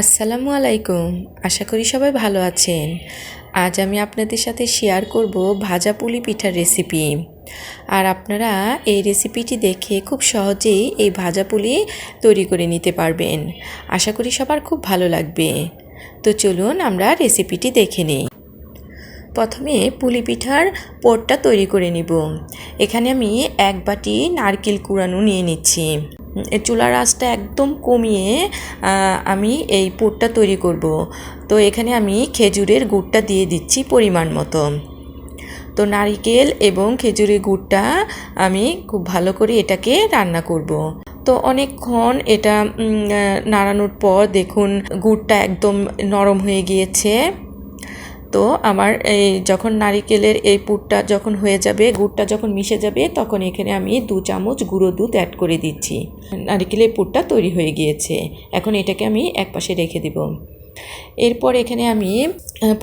আসসালামু আলাইকুম। আশা করি সবাই ভালো আছেন। আজ আমি আপনাদের সাথে শেয়ার করব ভাজা পুলি পিঠার রেসিপি আর আপনারা এই রেসিপিটি দেখে খুব সহজেই এই ভাজা পুলি তৈরি করে নিতে পারবেন। আশা করি সবার খুব ভালো লাগবে। তো চলুন আমরা রেসিপিটি দেখে নিই। প্রথমে পুলি পিঠার পোরটা তৈরি করে নিব। এখানে আমি এক বাটি নারকেল কুড়ানো নিয়ে নিচ্ছি। চুলার আঁচটা একদম কমিয়ে আমি এই পুরটা তৈরি করব। তো এখানে আমি খেজুরের গুড়টা দিয়ে দিচ্ছি পরিমাণ মতো। তো নারিকেল এবং খেজুরের গুড়টা আমি খুব ভালো করে এটাকে রান্না করব। তো অনেকক্ষণ এটা নাড়ানোর পর দেখুন, গুড়টা একদম নরম হয়ে গিয়েছে। তো আমার এই যখন নারিকেলের এই পুরটা যখন হয়ে যাবে, গুড়টা যখন মিশে যাবে, তখন এখানে আমি দু চামচ গুঁড়ো দুধ অ্যাড করে দিচ্ছি। নারিকেলের পুরটা তৈরি হয়ে গিয়েছে। এখন এটাকে আমি এক পাশে রেখে দেব। এরপর এখানে আমি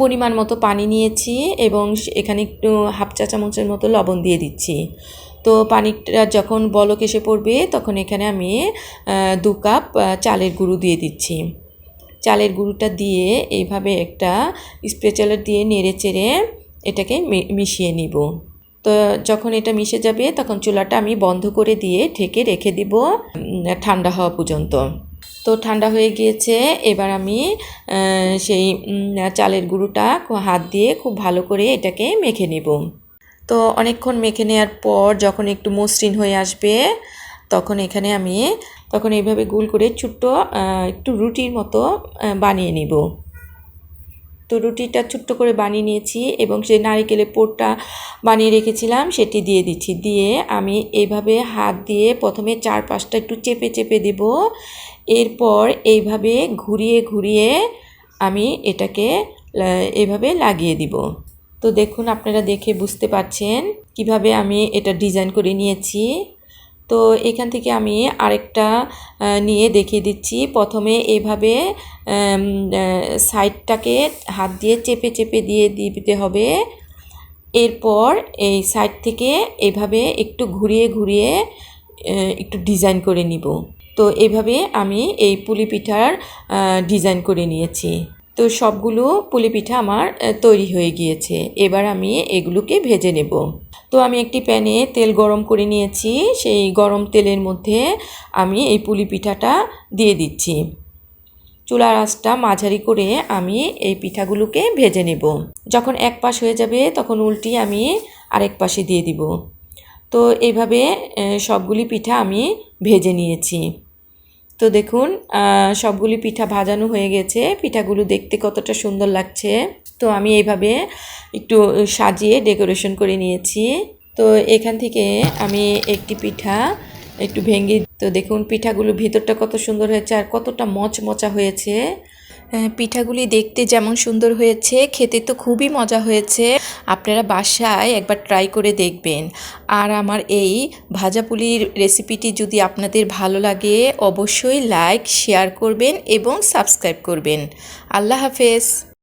পরিমাণ মতো পানি নিয়েছি এবং এখানে একটু হাফ চা চামচের মতো লবণ দিয়ে দিচ্ছি। তো পানিটা যখন বলক এসে পড়বে, তখন এখানে আমি দু কাপ চালের গুঁড়ো দিয়ে দিচ্ছি। চালের গুঁড়োটা দিয়ে এইভাবে একটা স্পেচালার দিয়ে নেড়ে চেড়ে এটাকে মিশিয়ে নিব। তো যখন এটা মিশে যাবে তখন চুলাটা আমি বন্ধ করে দিয়ে ঢেকে রেখে দিব ঠান্ডা হওয়া পর্যন্ত। তো ঠান্ডা হয়ে গিয়েছে, এবার আমি সেই চালের গুঁড়োটা হাত দিয়ে খুব ভালো করে এটাকে মেখে নেব। তো অনেকক্ষণ মেখে নেওয়ার পর যখন একটু মসৃণ হয়ে আসবে তখন এখানে আমি, তখন এইভাবে গোল করে ছোট্ট একটু রুটির মতো বানিয়ে নিব। তো রুটিটা ছোট্ট করে বানিয়ে নিয়েছি এবং সেই নারিকেলের পোরটা বানিয়ে রেখেছিলাম সেটি দিয়ে দিচ্ছি। দিয়ে আমি এইভাবে হাত দিয়ে প্রথমে চার পাঁচটা একটু চেপে চেপে দেব। এরপর এইভাবে ঘুরিয়ে ঘুরিয়ে আমি এটাকে এভাবে লাগিয়ে দিব। তো দেখুন আপনারা দেখে বুঝতে পারছেন কীভাবে আমি এটা ডিজাইন করে নিয়েছি। তো এখান থেকে আমি আরেকটা নিয়ে দেখিয়ে দিচ্ছি। প্রথমে এভাবে সাইডটাকে হাত দিয়ে চেপে চেপে দিয়ে দিতে হবে। এরপর এই সাইড থেকে এভাবে একটু ঘুরিয়ে ঘুরিয়ে একটু ডিজাইন করে নিব। তো এভাবে আমি এই পুলি পিঠার ডিজাইন করে নিয়েছি। তো সবগুলো পুলি পিঠা আমার তৈরি হয়ে গিয়েছে। এবার আমি এগুলোকে ভেজে নেব। তো আমি একটি প্যানে তেল গরম করে নিয়েছি। সেই গরম তেলের মধ্যে আমি এই পুলি পিঠাটা দিয়ে দিচ্ছি। চুলার আঁচটা মাঝারি করে আমি এই পিঠাগুলোকে ভেজে নেব। যখন এক পাশ হয়ে যাবে, তখন উল্টি আমি আরেক পাশে দিয়ে দিব। তো এইভাবে সবগুলি পিঠা আমি ভেজে নিয়েছি। তো দেখুন সবগুলি পিঠা ভাজানো হয়ে গেছে। পিঠাগুলো দেখতে কতটা সুন্দর লাগছে। তো আমি এইভাবে একটু সাজিয়ে ডেকোরেশন করে নিয়েছি। তো এখান থেকে আমি একটি পিঠা একটু ভেঙে তো দেখুন পিঠাগুলো ভিতরটা কত সুন্দর হয়েছে আর কতটা মচমচা হয়েছে। হ্যাঁ, পিঠাগুলি দেখতে যেমন সুন্দর হয়েছে খেতে তো খুবই মজা হয়েছে। আপনারা বাসায় একবার ট্রাই করে দেখবেন। আর আমার এই ভাজাপুলির রেসিপিটি যদি আপনাদের ভালো লাগে অবশ্যই লাইক শেয়ার করবেন এবং সাবস্ক্রাইব করবেন। আল্লাহ হাফেজ।